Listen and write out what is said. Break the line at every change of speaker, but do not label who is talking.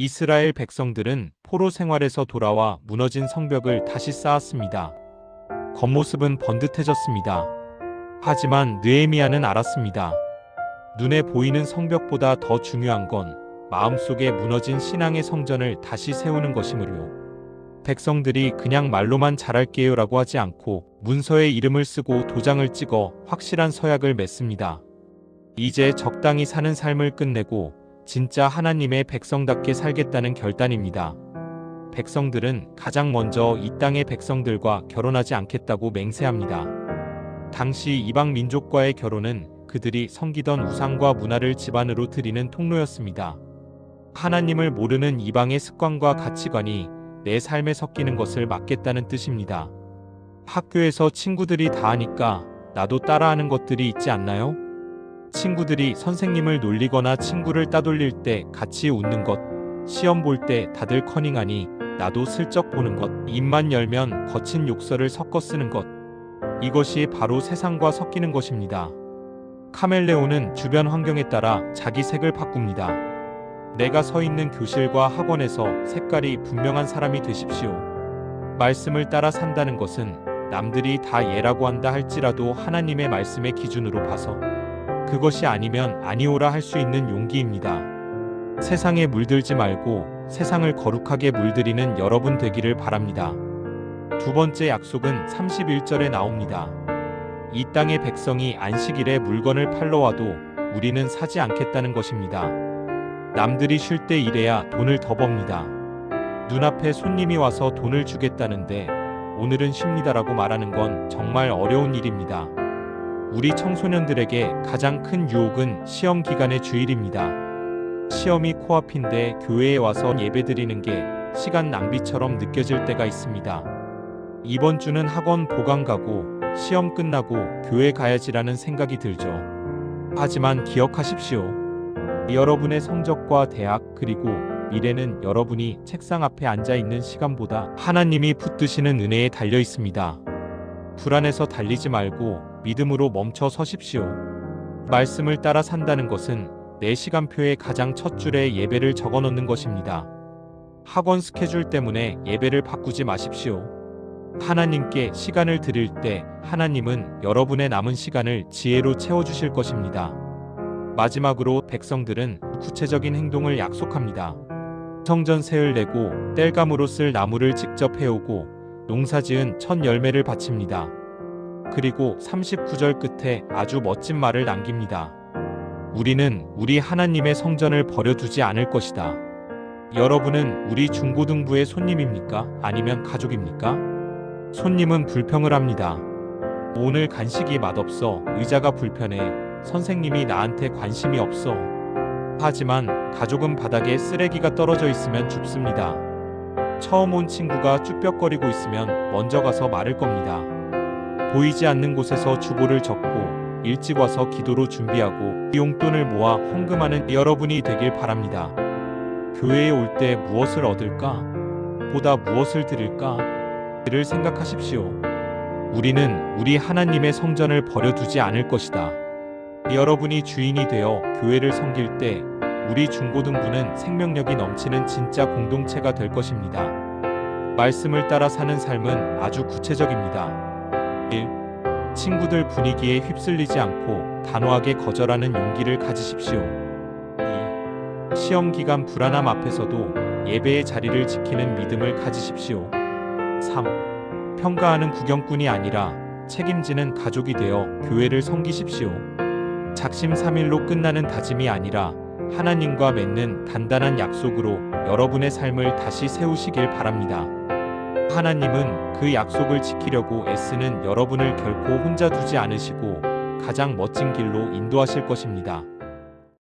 이스라엘 백성들은 포로 생활에서 돌아와 무너진 성벽을 다시 쌓았습니다. 겉모습은 번듯해졌습니다. 하지만 느헤미야는 알았습니다. 눈에 보이는 성벽보다 더 중요한 건 마음속에 무너진 신앙의 성전을 다시 세우는 것이므로 백성들이 그냥 말로만 잘할게요 라고 하지 않고 문서에 이름을 쓰고 도장을 찍어 확실한 서약을 맺습니다. 이제 적당히 사는 삶을 끝내고 진짜 하나님의 백성답게 살겠다는 결단입니다. 백성들은 가장 먼저 이 땅의 백성들과 결혼하지 않겠다고 맹세합니다. 당시 이방 민족과의 결혼은 그들이 섬기던 우상과 문화를 집안으로 드리는 통로였습니다. 하나님을 모르는 이방의 습관과 가치관이 내 삶에 섞이는 것을 막겠다는 뜻입니다. 학교에서 친구들이 다 하니까 나도 따라하는 것들이 있지 않나요? 친구들이 선생님을 놀리거나 친구를 따돌릴 때 같이 웃는 것, 시험 볼 때 다들 커닝하니 나도 슬쩍 보는 것, 입만 열면 거친 욕설을 섞어 쓰는 것. 이것이 바로 세상과 섞이는 것입니다. 카멜레온은 주변 환경에 따라 자기 색을 바꿉니다. 내가 서 있는 교실과 학원에서 색깔이 분명한 사람이 되십시오. 말씀을 따라 산다는 것은 남들이 다 예라고 한다 할지라도 하나님의 말씀의 기준으로 봐서 그것이 아니면 아니오라 할 수 있는 용기입니다. 세상에 물들지 말고 세상을 거룩하게 물들이는 여러분 되기를 바랍니다. 두 번째 약속은 31절에 나옵니다. 이 땅의 백성이 안식일에 물건을 팔러 와도 우리는 사지 않겠다는 것입니다. 남들이 쉴 때 일해야 돈을 더 법니다. 눈앞에 손님이 와서 돈을 주겠다는데 오늘은 쉽니다라고 말하는 건 정말 어려운 일입니다. 우리 청소년들에게 가장 큰 유혹은 시험 기간의 주일입니다. 시험이 코앞인데 교회에 와서 예배드리는 게 시간 낭비처럼 느껴질 때가 있습니다. 이번 주는 학원 보강 가고 시험 끝나고 교회 가야지라는 생각이 들죠. 하지만 기억하십시오. 여러분의 성적과 대학 그리고 미래는 여러분이 책상 앞에 앉아 있는 시간보다 하나님이 붙드시는 은혜에 달려 있습니다. 불안해서 달리지 말고 믿음으로 멈춰 서십시오. 말씀을 따라 산다는 것은 내 시간표에 가장 첫 줄에 예배를 적어 놓는 것입니다. 학원 스케줄 때문에 예배를 바꾸지 마십시오. 하나님께 시간을 드릴 때 하나님은 여러분의 남은 시간을 지혜로 채워주실 것입니다. 마지막으로 백성들은 구체적인 행동을 약속합니다. 성전 세을 내고 땔감으로 쓸 나무를 직접 해오고 농사지은 첫 열매를 바칩니다. 그리고 39절 끝에 아주 멋진 말을 남깁니다. 우리는 우리 하나님의 성전을 버려두지 않을 것이다. 여러분은 우리 중고등부의 손님입니까? 아니면 가족입니까? 손님은 불평을 합니다. 오늘 간식이 맛없어. 의자가 불편해. 선생님이 나한테 관심이 없어. 하지만 가족은 바닥에 쓰레기가 떨어져 있으면 줍습니다. 처음 온 친구가 쭈뼛거리고 있으면 먼저 가서 말을 겁니다. 보이지 않는 곳에서 주보를 적고 일찍 와서 기도로 준비하고 용돈을 모아 헌금하는 여러분이 되길 바랍니다. 교회에 올 때 무엇을 얻을까? 보다 무엇을 드릴까? 를 생각하십시오. 우리는 우리 하나님의 성전을 버려두지 않을 것이다. 여러분이 주인이 되어 교회를 섬길 때 우리 중고등부는 생명력이 넘치는 진짜 공동체가 될 것입니다. 말씀을 따라 사는 삶은 아주 구체적입니다. 1. 친구들 분위기에 휩쓸리지 않고 단호하게 거절하는 용기를 가지십시오. 2. 시험 기간 불안함 앞에서도 예배의 자리를 지키는 믿음을 가지십시오. 3. 평가하는 구경꾼이 아니라 책임지는 가족이 되어 교회를 섬기십시오. 작심 삼일로 끝나는 다짐이 아니라 하나님과 맺는 단단한 약속으로 여러분의 삶을 다시 세우시길 바랍니다. 하나님은 그 약속을 지키려고 애쓰는 여러분을 결코 혼자 두지 않으시고 가장 멋진 길로 인도하실 것입니다.